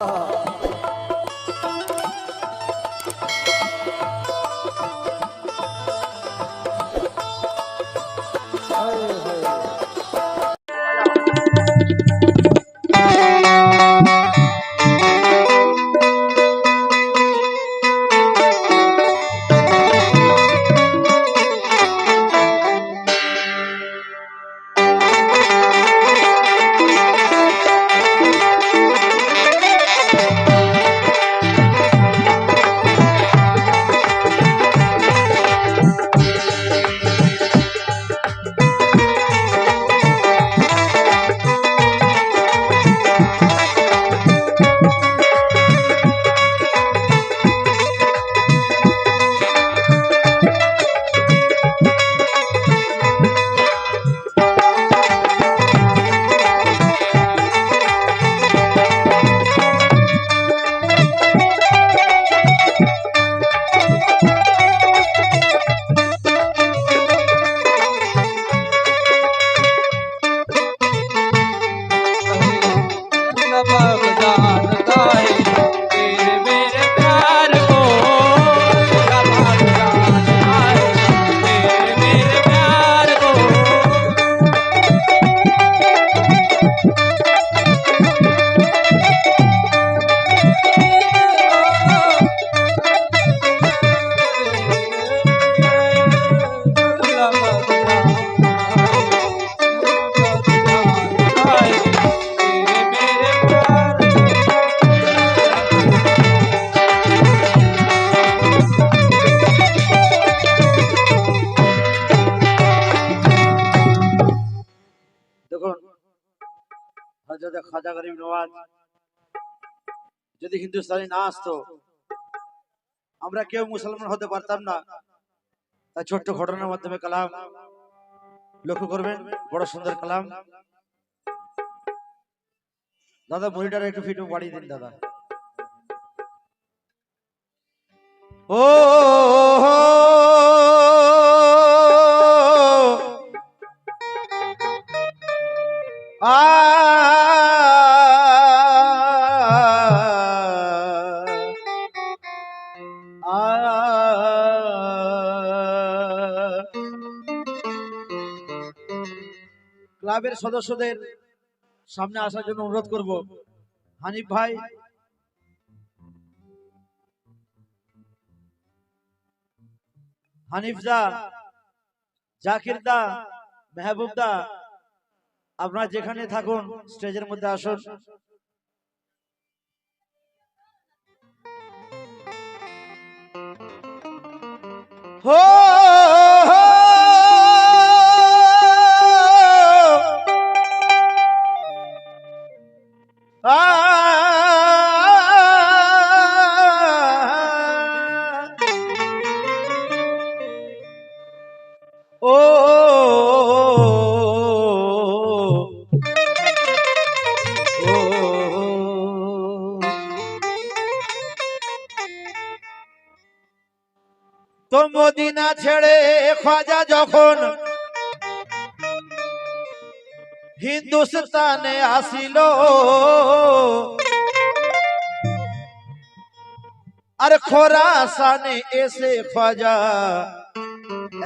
Oh. Hindustani না আসতো, আমরা কেউ মুসলমান হতে পারতাম না। তাই ছোট্ট ঘটনার মাধ্যমে কালাম, লক্ষ্য করবেন, বড় সুন্দর কালাম। দাদা, মনিটার একটু ফিটু বাড়িয়ে দিন, দাদা। ও, আ ক্লাবের সদস্যদের সামনে আসার জন্য অনুরোধ করব। হানিফ ভাই। হানিফ দা, জাকির দা, মেহবুব দা, আপনারা যেখানে থাকুন, স্টেজের মধ্যে আসুন। হো! তো মদিনা ছেড়ে খাজা যখন হিন্দুস্তানে আসিল, আর খোরাসানে এসে খাজা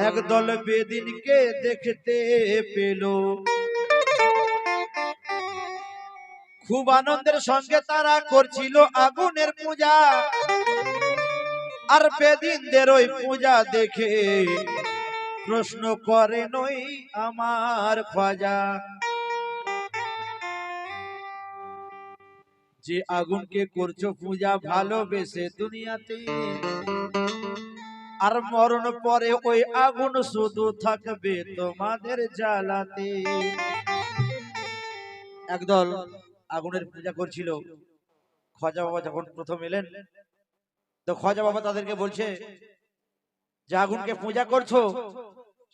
একদল বেদিনকে দেখতে পেল। খুব আনন্দের সঙ্গে তারা করছিল আগুনের পূজা। আর বেদিনদের ওই পূজা দেখে প্রশ্ন করে নই আমার খাজা। যে আগুনকে করছ পূজা ভালোবেসে দুনিয়াতে, আর মরণ পরে ওই আগুন শুধু থাকবে তোমাদের জ্বালাতে। একদল আগুনের পূজা করছিল। খাজা বাবা যখন প্রথম এলেন তো খাজা বাবা তাদেরকে বলছে, যে আগুনকে পূজা করছ,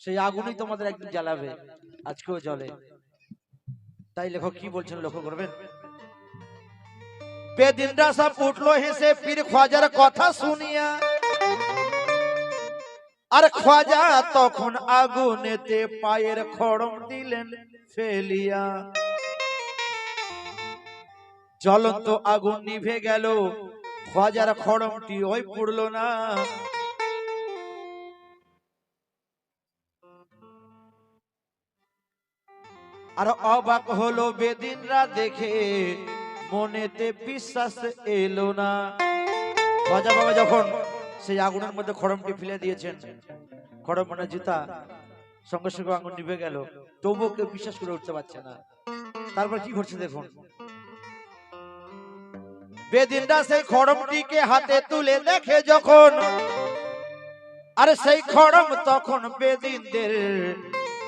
সেই আগুনই তোমাদের একদিন জ্বালাবে, আজকেও জ্বলে। তাই লেখক কি বলছেন, লক্ষ্য করবেন? বেদিনরা সব উঠল হেসে, পীর খাজার কথা শুনিয়া। আর খাজা তখন আগুনেতে পায়ের খড়ম দিলেন, ফেলিয়া। জ্বলন্ত আগুন নিভে গেল খোয়াজার খড়মটি ওই পড়ল না। আর অবাক হলো বেদিনরা দেখে, মনেতে বিশ্বাস এলো না। খোয়াজা বাবা যখন সেই আগুনের মধ্যে খড়মটি ফেলে দিয়েছেন, খড়ম মানে জুতা, সঙ্গে সঙ্গে আগুন নিভে গেল, তবুও কেউ বিশ্বাস করে উঠতে পারছে না। তারপর কি ঘটছে দেখুন? বেদিনরা সেই খড়মটিকে হাতে তুলে দেখে যখন, আরে সেই খড়ম তখন বেদিনদের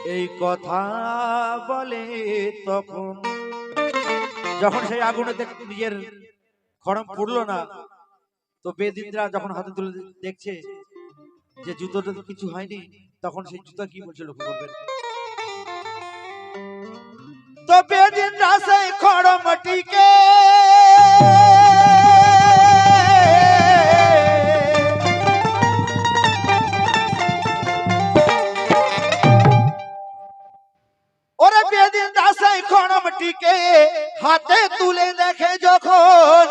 এই কথা বলে তখন, যখন সেই আগুনে দেখ- নিজের খড়ম পুড়লো না, তো বেদিনরা যখন হাতে তুলে দেখছে যে জুতোটা তো কিছু হয়নি, তখন সেই জুতো কি বলছে লক্ষ্য করবেন তো বেদিনরা সেই খড়মটিকে খড়মটিকে হাতে তুলে দেখে যখন,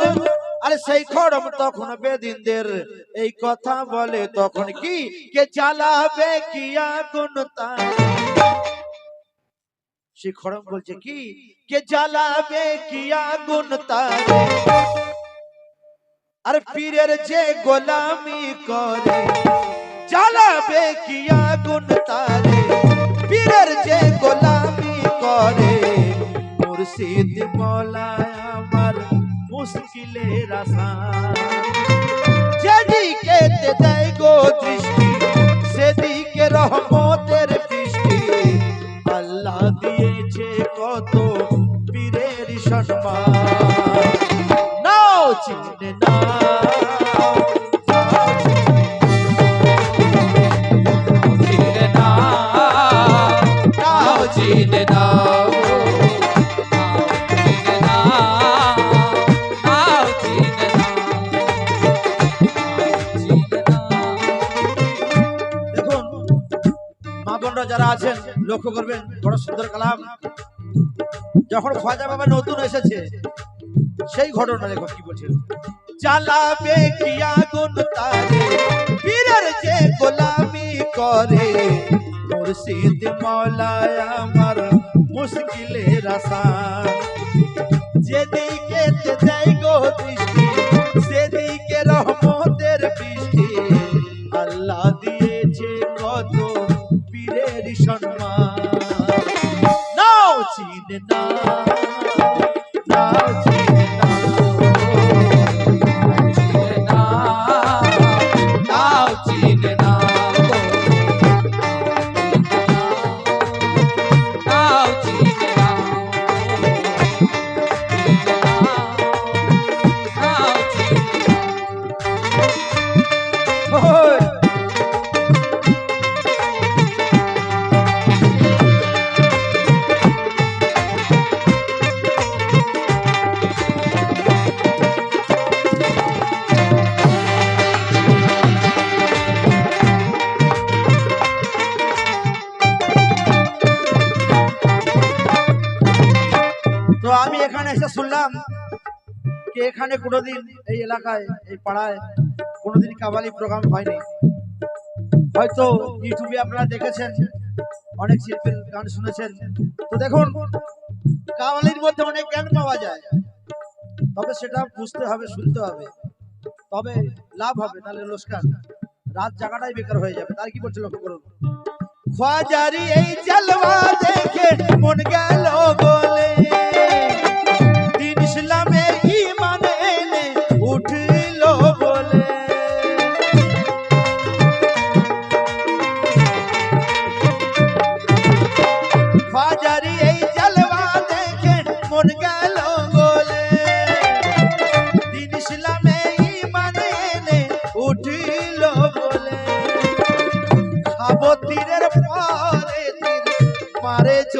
আরে সেই খড়ম তখন বেদিনদের এই কথা বলে, তখন কি? কে জ্বালাবে কি আগুন সেই খড়ম বলছে কি? কে জ্বালাবে কি আগুন তার? আরে পীরের যে গোলামি করে জ্বালাবে কি আগুন তারে? পীরের যে গোলামি করে মুর্শিদ মৌলায় আমার মুশকিলের আসান যেদিকে দেয় গো দৃষ্টি, সেদিকে রহমতের বৃষ্টি। আল্লাহ দিয়েছে কত পীরের সম্মান। নাও চিনে না লক্ষ্য করবেন, বড় সুন্দর কালাম। যখন খাজা বাবা নতুন এসেছে, সেই ঘটনা দেখো কি বলছেন? জ্বালাবে কি যে গোলামি করে, মুর্শিদ মৌলায় আমার মুশকিলের যেদিকে দেয় গো দৃষ্টি যে এখানে কোনোদিন এই এলাকায়, এই পাড়ায় কোনোদিন কাবালি প্রোগ্রাম হয়নি। হয়তো ইউটিউবে আপনারা দেখেছেন, অনেক শিল্পীর গান শুনেছেন। তো দেখুন, কাবালির মধ্যে অনেক জ্ঞান পাওয়া যায়। তবে সেটা বুঝতে হবে, শুনতে হবে। তবে লাভ হবে, তাহলে লোসকান রাত জাগাটাই বেকার হয়ে যাবে। তার কি বলছে লক্ষ্য করুন। খোয়াজারি এই জলওয়া দেখে মন গেল বলে।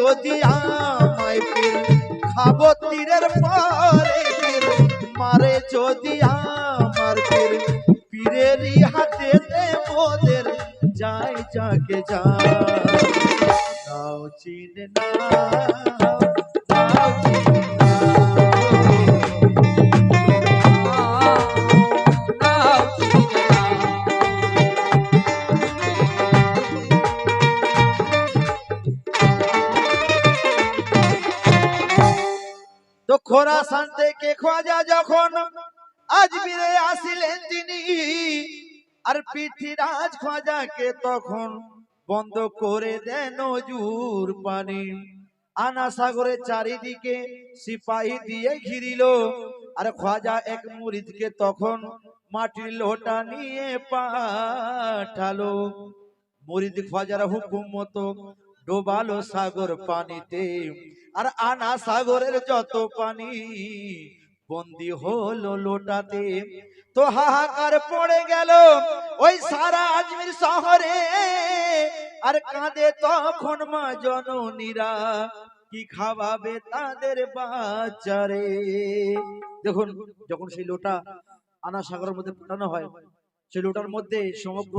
যদি আমায় পীর খাব তীরের পরে তীর মারে যদি আমার পীর পীরেরই হাতে মোদের যাই যাকে যা। চিনে না। খোয়াজা যখন আজমিরে আসিলেন তিনি, আর পৃথ্বীরাজ খোয়াজাকে তখন বন্ধ করে দেন নজুর পানি। আনা সাগরের চারিদিকে সিপাহী দিয়ে ঘিরিল, আর খোয়াজা এক মুরিদকে তখন মাটির লোটা নিয়ে পাঠালো। মুরিদ খোয়াজার হুকুম মতো ডোবালো সাগর পানিতে, আর আনা সাগরের যত পানি বন্দি হলো লোটাতে। তো হাহাকার পড়ে গেল ওই সারা আজমির শহরে। আর কাঁদে তখন মা জননীরা কি খাওয়াবে তাদের বাচ্চারে দেখুন যখন সেই লোটা আনা সাগরের মধ্যে পাঠানো হয় সেই লোটার মধ্যে সমগ্র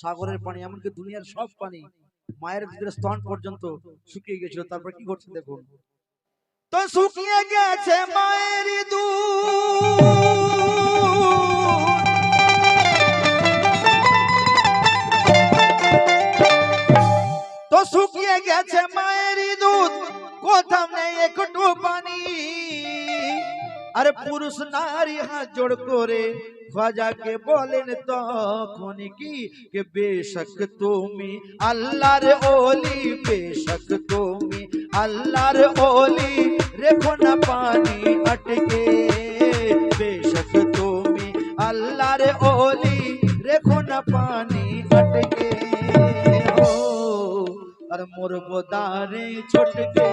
সাগরের পানি এমনকি দুনিয়ার সব পানি মায়ের ভিতরে স্তন পর্যন্ত শুকিয়ে গেছিল। তারপর কি ঘটছে দেখুন? তো শুকিয়ে গেছে মায়ের দুধ। তো শুকিয়ে গেছে মায়ের দুধ কোথাও নেই একটু পানি। আর পুরুষ নারী হাত জোড় করে খাজাকে বলেন তখন কি বেশক তুমি, আল্লাহর ওলি, বেশক তুমি আল্লাহর ওলি, রেখো না পানি আটকে। বেশক তুমি আল্লাহর ওলি, রেখো না পানি আটকে। ও, আর মোর বোদারে ছোটকে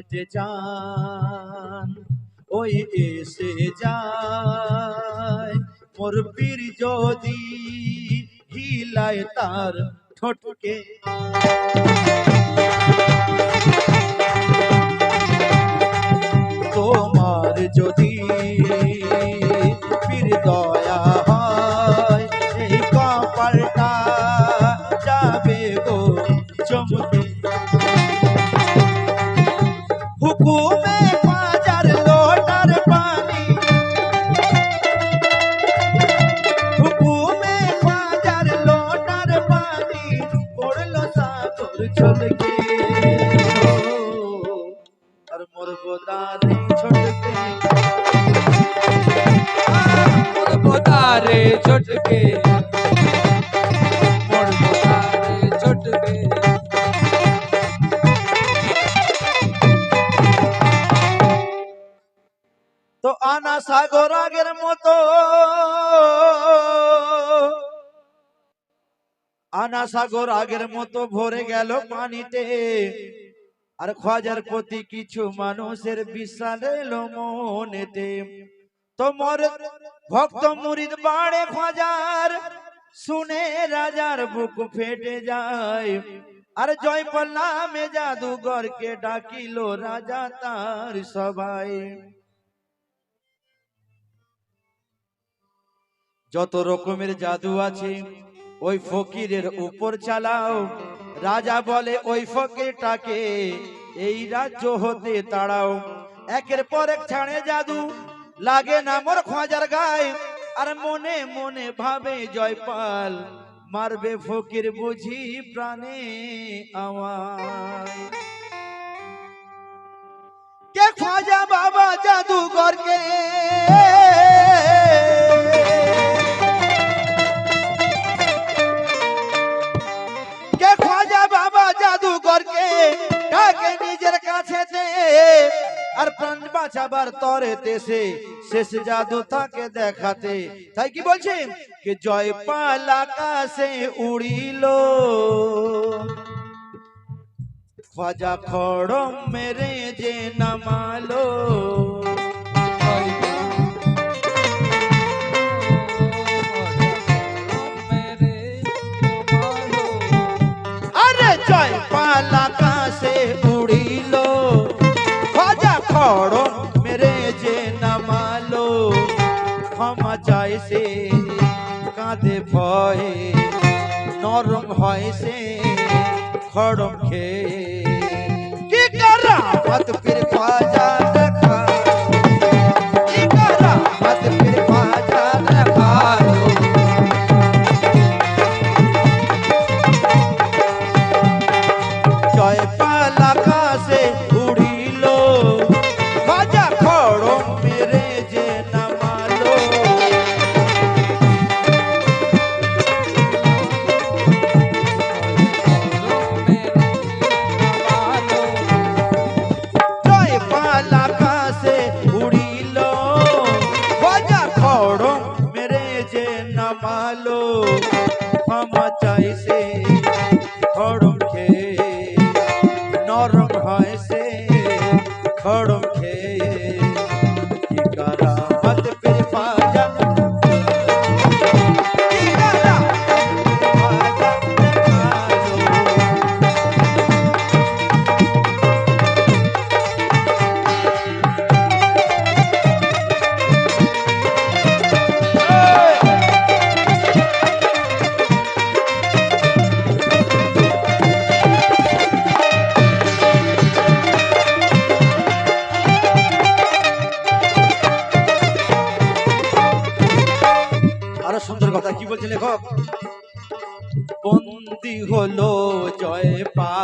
বেজানতে জান ওই এসে যায়। মোর পীর যদি হিলায় তার ঠোঁটকে। তোমার যদি তো আনা সাগর আগের মতো। আনা সাগর আগের মতো ভরে গেল পানিতে। আর খোয়াজার প্রতি কিছু মানুষের বিশ্বাস এলো মনেতে। তোমার ভক্ত মুরিদ বাড়ে খোঁজার, শুনে রাজার বুক ফেটে যায়। আর জয়পাল নামে জাদুঘরকে ডাকিল রাজা তার সবাই যত রকমের জাদু আছে, ওই ফকিরের উপর চালাও। রাজা বলে, ওই ফকিরটাকে এই রাজ্য হতে তাড়াও। একের পর এক ছাড়ে জাদু, লাগে না মোর খোঁজার গায়ে। আর মনে মনে ভাবে, জয়পাল, মারবে ফকির বুঝি প্রাণে আমায়। কে খাজা বাবা জাদুঘরকে? কে যে, আর প্রাণ বাঁচাবার তরে তেসে শেষ জাদু তাকে দেখাতে। তাই কি বলছে কে জয় পাল আকাশে উড়িল। খাজা খড়ম মেরে যে নামালো। নরম হয় সে খড়ম খেয়ে কি খড়ম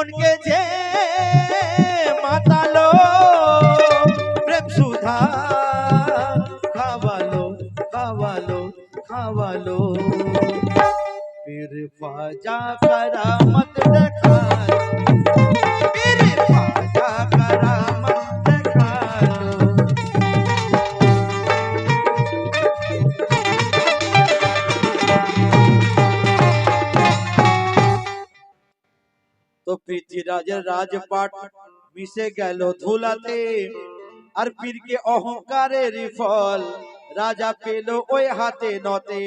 মন গেছে মাতালো প্রেম সুধা খাওয়ালো খাওয়ালো খাওয়ালো। ফির ফাজা করামত দেখায়। তো রাজপাট মিশে গেল ধুলাতে আর পীরকে অহংকারের ফল রাজা পেল ওই হাতে নতে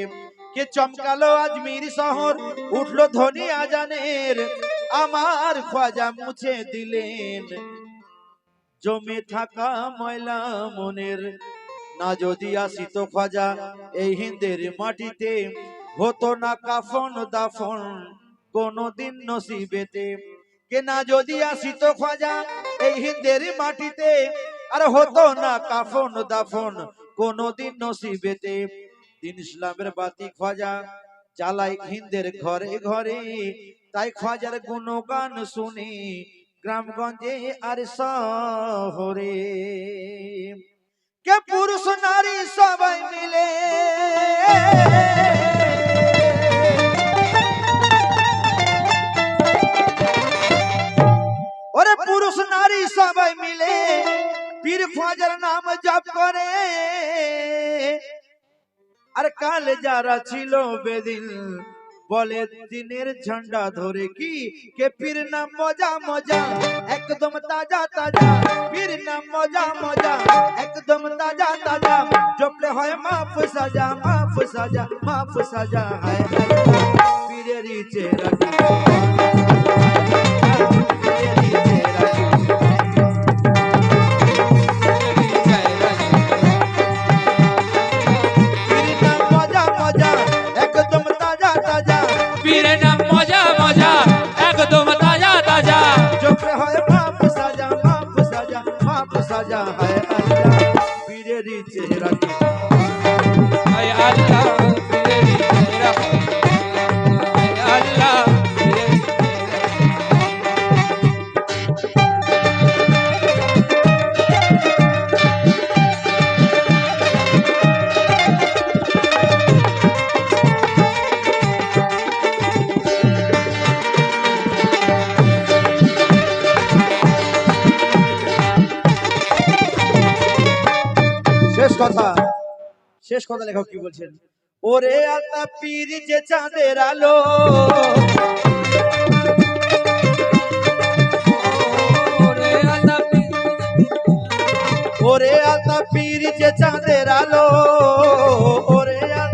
কে চমকালো আজমির শহর উঠল ধনী আজানের আমার খাজা মুছে দিলেন জমে থাকা ময়লা মনের না যদি আসিত খাজা এই হিন্দের মাটিতে হতো না কাফন দাফন কোনদিন নসিবেতে কে না যদি আসিত খাজা, এই হিন্দের মাটিতে। আর হতো না কাফন দাফন, কোনদিন নসিবেতে। দিন ইসলামের বাতি খাজা চালাই হিন্দের ঘরে ঘরে। তাই খাজার গুণগান শুনি, গ্রামগঞ্জে আর শহরে। কে পুরুষ নারী সবাই মিলে? সবাই মিলে পীর খাজার নাম জপ করে। আর কাল যারা ছিল বেদিন, বলে দিনের ঝন্ডা ধরে কি? কে পীর নাম মজা মজা, একদম তাজা তাজা। পীর নাম মজা মজা, একদম তাজা তাজা। জপলে হয় মাফ সাজা মাফ সাজা মাফ সাজা। হায় পীরেরই চেহারা। শেষ কথা লেখক কি বলছেন? ওরে আতা পীর যে চাঁদের আলো। ওরে আতা পীর যে চাঁদের আলো। ওরে আতা